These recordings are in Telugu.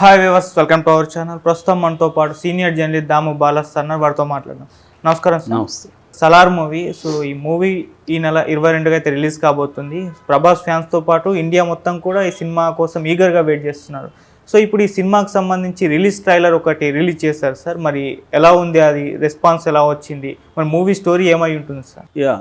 Hi viewers welcome to our channel ప్రస్తుతం మనతో పాటు సీనియర్ జర్నలిస్ట్ దాము బాలస్ అన్నారు వారితో మాట్లాడదాం. నమస్కారం నమస్తే. సలార్ మూవీ సో ఈ మూవీ ఈ నెల ఇరవై రెండుగా అయితే రిలీజ్ కాబోతుంది. ప్రభాస్ ఫ్యాన్స్తో పాటు ఇండియా మొత్తం కూడా ఈ సినిమా కోసం ఈగర్గా వెయిట్ చేస్తున్నారు. సో ఇప్పుడు ఈ సినిమాకి సంబంధించి రిలీజ్ ట్రైలర్ ఒకటి రిలీజ్ చేశారు సార్. మరి ఎలా ఉంది? అది రెస్పాన్స్ ఎలా వచ్చింది? మరి మూవీ స్టోరీ ఏమై ఉంటుంది సార్? యా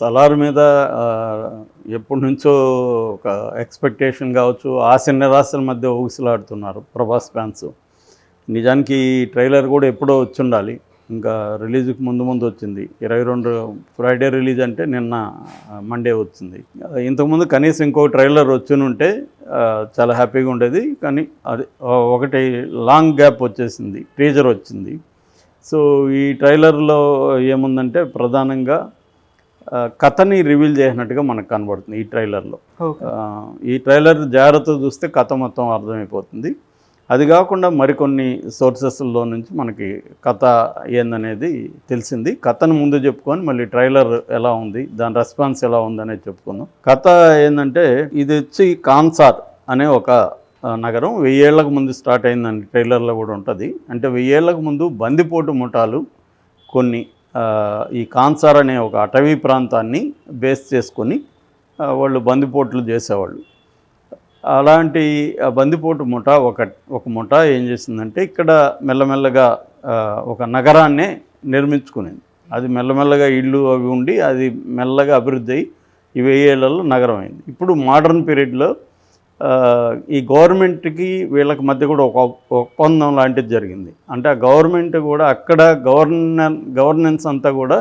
సలార్ మీద ఎప్పటి నుంచో ఒక ఎక్స్పెక్టేషన్ కావచ్చు ఆశ నిరాశల మధ్య ఊగిసలాడుతున్నారు ప్రభాస్ ఫ్యాన్స్. నిజానికి ఈ ట్రైలర్ కూడా ఎప్పుడో వచ్చి ఉండాలి ఇంకా రిలీజ్కి ముందు ముందు వచ్చింది. ఇరవై రెండు ఫ్రైడే రిలీజ్ అంటే నిన్న మండే వచ్చింది. ఇంతకుముందు కనీసం ఇంకో ట్రైలర్ వచ్చి ఉంటే చాలా హ్యాపీగా ఉండేది. కానీ అది ఒకటి లాంగ్ గ్యాప్ వచ్చేసింది టీజర్ వచ్చింది. సో ఈ ట్రైలర్లో ఏముందంటే ప్రధానంగా కథని రివీల్ చేసినట్టుగా మనకు కనబడుతుంది ఈ ట్రైలర్లో. ఈ ట్రైలర్ జాగ్రత్త చూస్తే కథ మొత్తం అర్థమైపోతుంది. అది కాకుండా మరికొన్ని సోర్సెస్లో నుంచి మనకి కథ ఏందనేది తెలిసింది. కథను ముందు చెప్పుకొని మళ్ళీ ట్రైలర్ ఎలా ఉంది దాని రెస్పాన్స్ ఎలా ఉందనేది చెప్పుకుందాం. కథ ఏంటంటే ఇది వచ్చి కాన్సార్ అనే ఒక నగరం. వెయ్యేళ్ళకు ముందు స్టార్ట్ అయిందని ట్రైలర్లో కూడా ఉంటుంది. అంటే వెయ్యేళ్ళకు ముందు బందిపోటు ముఠాలు కొన్ని ఈ కాన్సార్ అనే ఒక అటవీ ప్రాంతాన్ని బేస్ చేసుకొని వాళ్ళు బందిపోట్లు చేసేవాళ్ళు. అలాంటి బందిపోటు ముఠ ఒక ఒక ముఠ ఏం చేసిందంటే ఇక్కడ మెల్లమెల్లగా ఒక నగరాన్నే నిర్మించుకునేది. అది మెల్లమెల్లగా ఇళ్ళు అవి ఉండి అది మెల్లగా అభివృద్ధి అయ్యి ఈ వెయ్యేళ్ళలో నగరం అయింది ఇప్పుడు మోడర్న్ పీరియడ్లో ఈ గవర్నమెంట్కి వీళ్ళకి మధ్య కూడా ఒక ఒప్పందం లాంటిది జరిగింది. అంటే ఆ గవర్నమెంట్ కూడా అక్కడ గవర్న గవర్నెన్స్ అంతా కూడా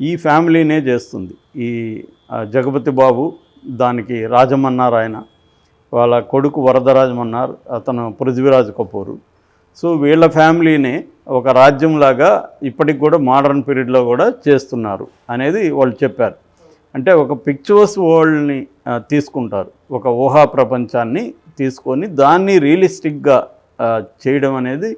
ఈ ఫ్యామిలీనే చేస్తుంది. ఈ జగపతి బాబు దానికి రాజమన్నారాయణ వాళ్ళ కొడుకు వరదరాజమన్నారు అతను పృథ్వీరాజ్ కపూరు. సో వీళ్ళ ఫ్యామిలీనే ఒక రాజ్యంలాగా ఇప్పటికి కూడా మోడర్న్ పీరియడ్లో కూడా చేస్తున్నారు అనేది వాళ్ళు చెప్పారు. అంటే ఒక పిక్చర్స్ వరల్డ్ని తీసుకుంటారు. ఒక ఊహా ప్రపంచాన్ని తీసుకొని దాన్ని రియలిస్టిక్గా చేయడం అనేది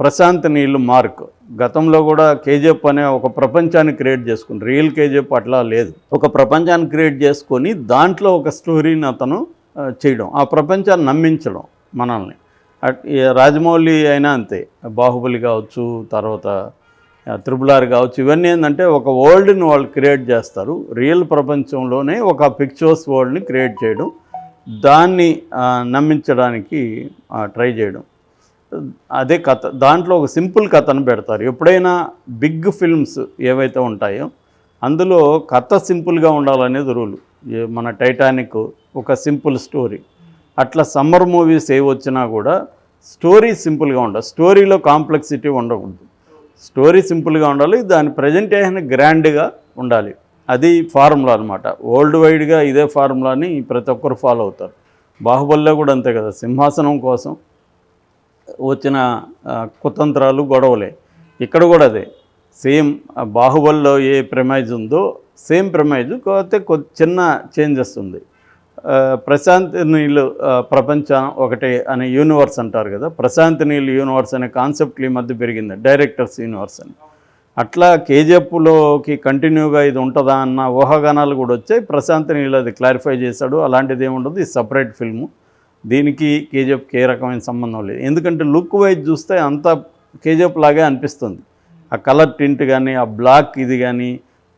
ప్రశాంత్ నీళ్ళు మార్క్. గతంలో కూడా కేజీఎఫ్ అనే ఒక ప్రపంచాన్ని క్రియేట్ చేసుకుని రియల్ కేజీఎఫ్ అట్లా లేదు. ఒక ప్రపంచాన్ని క్రియేట్ చేసుకొని దాంట్లో ఒక స్టోరీని అతను చేయడం ఆ ప్రపంచాన్ని నమ్మించడం మనల్ని. రాజమౌళి అయినా అంతే. బాహుబలి కావచ్చు తర్వాత ఆ, త్రిబుల్ ఆర్ కావచ్చు ఇవన్నీ ఏంటంటే ఒక వరల్డ్ని వాళ్ళు క్రియేట్ చేస్తారు. రియల్ ప్రపంచంలోనే ఒక పిక్చర్స్ వరల్డ్ని క్రియేట్ చేయడం దాన్ని నమ్మించడానికి ట్రై చేయడం. అదే కథ దాంట్లో ఒక సింపుల్ కథను పెడతారు. ఎప్పుడైనా బిగ్ ఫిల్మ్స్ ఏవైతే ఉంటాయో అందులో కథ సింపుల్గా ఉండాలనేది రూల్. మన టైటానిక్ ఒక సింపుల్ స్టోరీ. అట్లా సమ్మర్ మూవీస్ ఏ వచ్చినా కూడా స్టోరీ సింపుల్గా ఉండాలి. స్టోరీలో కాంప్లెక్సిటీ ఉండకూడదు. స్టోరీ సింపుల్గా ఉండాలి దాని ప్రజెంటేషన్ గ్రాండ్గా ఉండాలి. అది ఫార్ములా అనమాట వరల్డ్ వైడ్గా ఇదే ఫార్ములాని ప్రతి ఒక్కరు ఫాలో అవుతారు. బాహుబలిలో కూడా అంతే కదా సింహాసనం కోసం వచ్చిన కుతంత్రాలు గొడవలే. ఇక్కడ కూడా అదే. సేమ్ బాహుబలిలో ఏ ప్రెమైజ్ ఉందో సేమ్ ప్రెమైజ్ కాకపోతే కొ చిన్న చేంజెస్ ఉంది. ప్రశాంతి నీళ్ళు ప్రపంచం ఒకటే అనే యూనివర్స్ అంటారు కదా. ప్రశాంతి నీళ్ళు యూనివర్స్ అనే కాన్సెప్ట్ ఈ మధ్య పెరిగింది డైరెక్టర్స్ యూనివర్స్ అని. అట్లా కేజీఎఫ్లోకి కంటిన్యూగా ఇది ఉంటుందా అన్న ఊహాగానాలు కూడా వచ్చాయి. ప్రశాంత్ నీళ్ళు అది క్లారిఫై చేశాడు. అలాంటిది ఏముండదు ఇది సపరేట్ ఫిల్ము దీనికి కేజీఎఫ్కి ఏ రకమైన సంబంధం లేదు. ఎందుకంటే లుక్ వైజ్ చూస్తే అంతా కేజీఎఫ్ లాగే అనిపిస్తుంది. ఆ కలర్ టింట్ కానీ ఆ బ్లాక్ ఇది కానీ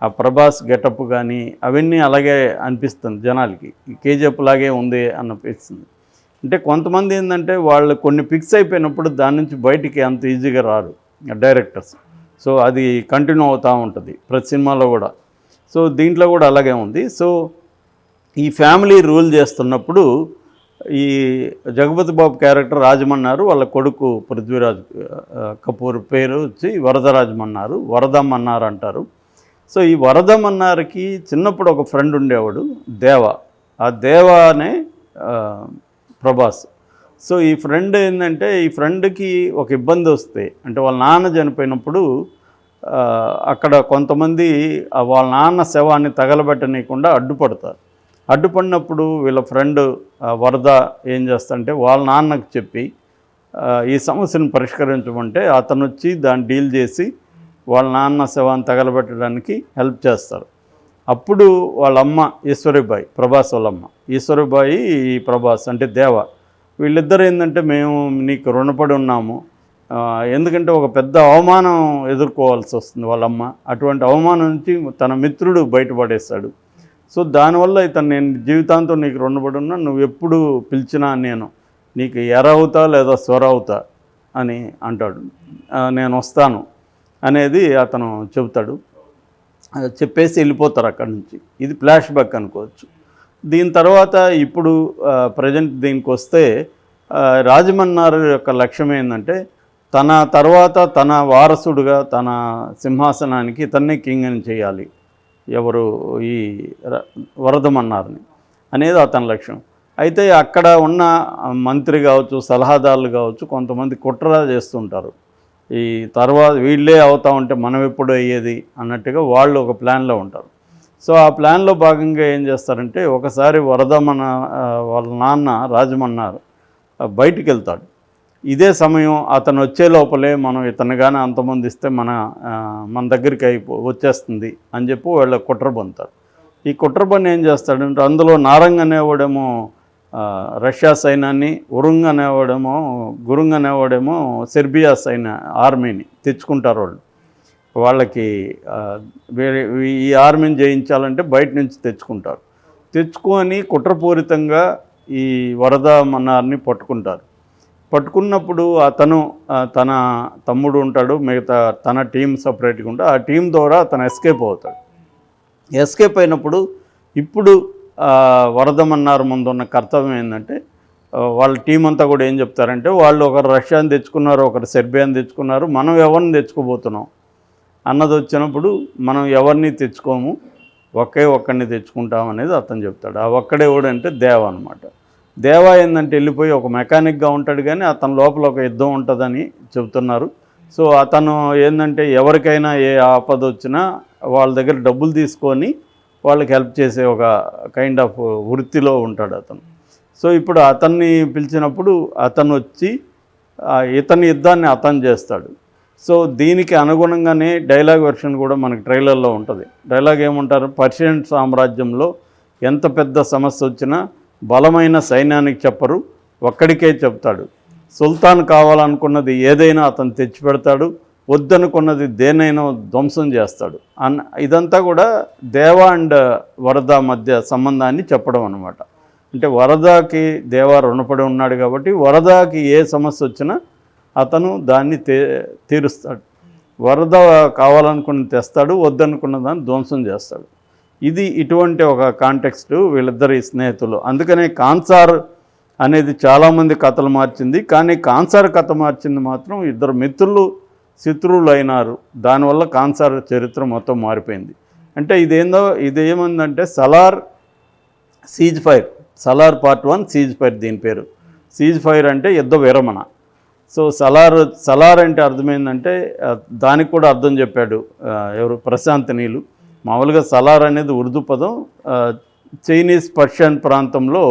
ఆ ప్రభాస్ గెటప్ కానీ అవన్నీ అలాగే అనిపిస్తుంది జనాలకి. కేజీఎఫ్ లాగే ఉంది అనిపిస్తుంది. అంటే కొంతమంది ఏంటంటే వాళ్ళు కొన్ని ఫిక్స్ అయిపోయినప్పుడు దాని నుంచి బయటికి అంత ఈజీగా రారు డైరెక్టర్స్ సో అది కంటిన్యూ అవుతూ ఉంటుంది ప్రతి సినిమాలో కూడా. సో దీంట్లో కూడా అలాగే ఉంది. సో ఈ ఫ్యామిలీ రూల్ చేస్తున్నప్పుడు ఈ జగపతి బాబు క్యారెక్టర్ రాజమన్నారు వాళ్ళ కొడుకు పృథ్వీరాజ్ కపూర్ పేరు వచ్చి వరదరాజమన్నారు వరదమన్నారు అంటారు సో ఈ వరదమన్నారికి చిన్నప్పుడు ఒక ఫ్రెండ్ ఉండేవాడు దేవ. ఆ దేవ అనే ప్రభాస్. సో ఈ ఫ్రెండ్ ఏంటంటే ఈ ఫ్రెండ్కి ఒక ఇబ్బంది వస్తే అంటే వాళ్ళ నాన్న చనిపోయినప్పుడు అక్కడ కొంతమంది వాళ్ళ నాన్న శవాన్ని తగలబెట్టనీయకుండా అడ్డుపడతారు. అడ్డుపడినప్పుడు వీళ్ళ ఫ్రెండ్ వరద ఏం చేస్తాడంటే వాళ్ళ నాన్నకు చెప్పి ఈ సమస్యను పరిష్కరించమంటే అతను వచ్చి దాన్ని డీల్ చేసి వాళ్ళ నాన్న శవాన్ని తగలబెట్టడానికి హెల్ప్ చేస్తారు. అప్పుడు వాళ్ళ అమ్మ ఈశ్వరిబాయి ప్రభాస్ వాళ్ళమ్మ ఈశ్వరిబాయి ఈ ప్రభాస్ అంటే దేవ. వీళ్ళిద్దరు ఏంటంటే మేము నీకు రుణపడి ఉన్నాము. ఎందుకంటే ఒక పెద్ద అవమానం ఎదుర్కోవాల్సి వస్తుంది వాళ్ళమ్మ అటువంటి అవమానం నుంచి తన మిత్రుడు బయటపడేస్తాడు సో దానివల్ల ఇతను నేను జీవితాంతం నీకు రుణపడి ఉన్నా నువ్వు ఎప్పుడు పిలిచినా నేను నీకు ఎర అవుతా లేదా స్వర అవుతా అని అంటాడు. నేను వస్తాను అనేది అతను చెబుతాడు. చెప్పేసి వెళ్ళిపోతారు అక్కడి నుంచి. ఇది ఫ్లాష్ బ్యాక్ అనుకోవచ్చు. దీని తర్వాత ఇప్పుడు ప్రజెంట్ దీనికి వస్తే రాజమన్నారు యొక్క లక్ష్యం ఏంటంటే తన తర్వాత తన వారసుడుగా తన సింహాసనానికి ఇతన్నే కింగ్ అని చేయాలి. ఎవరు ఈ ర- వరదమన్నారని అనేది అతని లక్ష్యం. అయితే అక్కడ ఉన్న మంత్రి కావచ్చు సలహాదారులు కావచ్చు కొంతమంది కుట్ర చేస్తుంటారు. ఈ తర్వాత వీళ్ళే అవుతా ఉంటే మనం ఎప్పుడు అయ్యేది అన్నట్టుగా వాళ్ళు ఒక ప్లాన్లో ఉంటారు. సో ఆ ప్లాన్లో భాగంగా ఏం చేస్తారంటే ఒకసారి వరదమన్న వాళ్ళ నాన్న రాజమన్నారు బయటికి వెళ్తాడు ఇదే సమయం అతను వచ్చే లోపలే మనం ఇతను కానీ అంతమంది ఇస్తే మన మన దగ్గరికి అయిపో వచ్చేస్తుంది అని చెప్పి వాళ్ళ కుట్ర పొందుతారు ఈ కుట్ర పని ఏం చేస్తాడంటే అందులో నారంగ్ అనేవాడేమో రష్యా సైన్యాన్ని ఉరుంగ్ అనేవాడేమో గురుంగ్ అనేవాడేమో సెర్బియా సైన్య ఆర్మీని తెచ్చుకుంటారు వాళ్ళు. వాళ్ళకి వేరే ఈ ఆర్మీని జయించాలంటే బయట నుంచి తెచ్చుకుంటారు. తెచ్చుకొని కుట్రపూరితంగా ఈ వరద మన్నార్ని పట్టుకుంటారు. పట్టుకున్నప్పుడు అతను తన తమ్ముడు ఉంటాడు మిగతా తన టీం సపరేట్గా ఉంటాడు ఆ టీం ద్వారా అతను ఎస్కేప్ అవుతాడు. ఎస్కేప్ అయినప్పుడు ఇప్పుడు వరదమన్నారు ముందున్న కర్తవ్యం ఏంటంటే వాళ్ళ టీం అంతా కూడా ఏం చెప్తారంటే వాళ్ళు ఒకరు రష్యాని తెచ్చుకున్నారు ఒకరు సెర్బియాని తెచ్చుకున్నారు మనం ఎవరిని తెచ్చుకోబోతున్నాం? అన్నది వచ్చినప్పుడు మనం ఎవరిని తెచ్చుకోము? ఒకే ఒక్కడిని తెచ్చుకుంటాం అనేది అతను చెప్తాడు. ఆ ఒక్కడే అంటే దేవ అనమాట దేవా ఏంటంటే వెళ్ళిపోయి ఒక మెకానిక్గా ఉంటాడు కానీ అతని లోపల ఒక యుద్ధం ఉంటుందని చెబుతున్నారు. సో అతను ఏంటంటే ఎవరికైనా ఏ ఆపద వచ్చినా వాళ్ళ దగ్గర డబ్బులు తీసుకొని వాళ్ళకి హెల్ప్ చేసే ఒక కైండ్ ఆఫ్ వృత్తిలో ఉంటాడు అతను. సో ఇప్పుడు అతన్ని పిలిచినప్పుడు అతను వచ్చి ఇతని యుద్ధాన్ని అతను చేస్తాడు. సో దీనికి అనుగుణంగానే డైలాగ్ వెర్షన్ కూడా మనకి ట్రైలర్లో ఉంటుంది. డైలాగ్ ఏమంటారు? పర్షియన్ సామ్రాజ్యంలో ఎంత పెద్ద సమస్య వచ్చినా బలమైన సైన్యానికి చెప్పరు ఒక్కడికే చెప్తాడు. సుల్తాన్ కావాలనుకున్నది ఏదైనా అతను తెచ్చిపెడతాడు వద్దనుకున్నది దేనైనా ధ్వంసం చేస్తాడు. అన్ ఇదంతా కూడా దేవ అండ్ వరద మధ్య సంబంధాన్ని చెప్పడం అనమాట అంటే వరదకి దేవ రుణపడి ఉన్నాడు కాబట్టి వరదకి ఏ సమస్య వచ్చినా అతను దాన్ని తే తీరుస్తాడు. వరద కావాలనుకున్నది తెస్తాడు వద్దనుకున్న దాన్ని ధ్వంసం చేస్తాడు. ఇది ఇటువంటి ఒక కాంటెక్స్ట్ వీళ్ళిద్దరి స్నేహితులు. అందుకనే కాన్సార్ అనేది చాలామంది కథలు మార్చింది. కానీ కాన్సార్ కథ మార్చింది మాత్రం ఇద్దరు మిత్రులు శత్రువులు అయినారు దానివల్ల కాన్సార్ చరిత్ర మొత్తం మారిపోయింది. అంటే ఇదేందో ఇది Salaar ceasefire Salaar part one ceasefire దీని పేరు. సీజ్ ఫైర్ అంటే యుద్ధ విరమణ. సో సలార్ సలార్ అంటే అర్థమైందంటే దానికి కూడా అర్థం చెప్పాడు ఎవరు? ప్రశాంత్ నీళ్ళు మామూలుగా సలార్ అనేది ఉర్దూ పదం చైనీస్ పర్షియన్ ప్రాంతంలో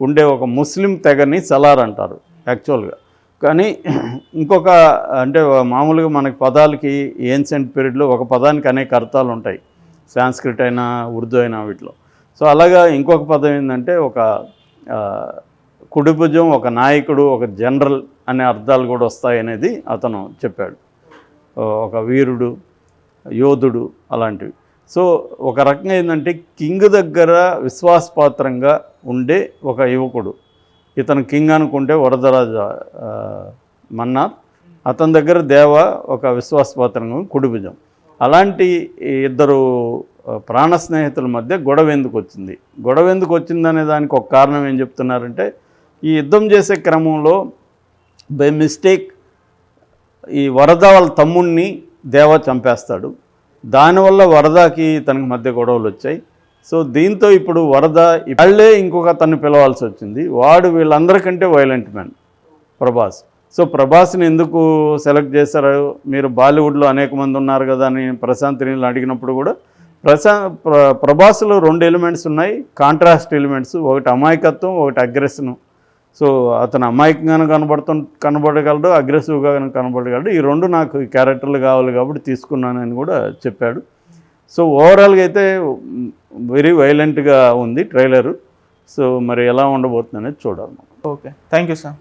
ఉండే ఒక ముస్లిం తెగని సలార్ అంటారు యాక్చువల్గా. కానీ ఇంకొక అంటే మామూలుగా మనకి పదాలకి ఏన్షియంట్ పీరియడ్లో ఒక పదానికి అనేక అర్థాలు ఉంటాయి సాంస్క్రిట్ అయినా ఉర్దూ అయినా వీటిలో. సో అలాగా ఇంకొక పదం ఏంటంటే ఒక కుడిభుజం ఒక నాయకుడు ఒక జనరల్ అనే అర్థాలు కూడా వస్తాయి అనేది అతను చెప్పాడు. ఒక వీరుడు యోధుడు అలాంటివి. సో ఒక రకంగా ఏంటంటే కింగ్ దగ్గర విశ్వాసపాత్రంగా ఉండే ఒక యువకుడు. ఇతను కింగ్ అనుకుంటే వరదరాజ ఆ, మన్నార్. అతని దగ్గర దేవ ఒక విశ్వాసపాత్రంగా కుడిభుజం. అలాంటి ఇద్దరు ప్రాణ స్నేహితుల మధ్య గొడవ ఎందుకు వచ్చింది? గొడవ ఎందుకు వచ్చిందనే దానికి ఒక కారణం ఏం చెప్తున్నారంటే ఈ యుద్ధం చేసే క్రమంలో బై మిస్టేక్ ఈ వరద వాళ్ళ తమ్ముణ్ణి దేవ చంపేస్తాడు. దానివల్ల వరదకి తనకి మధ్య గొడవలు వచ్చాయి. సో దీంతో ఇప్పుడు వరద వాళ్ళే ఇంకొక తను పిలవాల్సి వచ్చింది. వాడు వీళ్ళందరికంటే వైలెంట్ మ్యాన్ ప్రభాస్. సో ప్రభాస్ని ఎందుకు సెలెక్ట్ చేశారు? మీరు బాలీవుడ్లో అనేక మంది ఉన్నారు కదా అని ప్రశాంత్ నీళ్ళు అడిగినప్పుడు కూడా ప్రశా ప్ర ప్రభాస్లో రెండు ఎలిమెంట్స్ ఉన్నాయి. కాంట్రాస్ట్ ఎలిమెంట్స్ ఒకటి అమాయకత్వం ఒకటి అగ్రెషన్ సో అతను అమాయకంగాను కనబడుతు కనబడగలడు అగ్రెసివ్గా కనబడగలడు. ఈ రెండు నాకు క్యారెక్టర్లు కావాలి కాబట్టి తీసుకున్నానని కూడా చెప్పాడు. సో ఓవరాల్గా అయితే వెరీ వైలెంట్గా ఉంది ట్రైలరు. సో మరి ఎలా ఉండబోతుంది అనేది చూడాలి ఓకే. Thank you sir.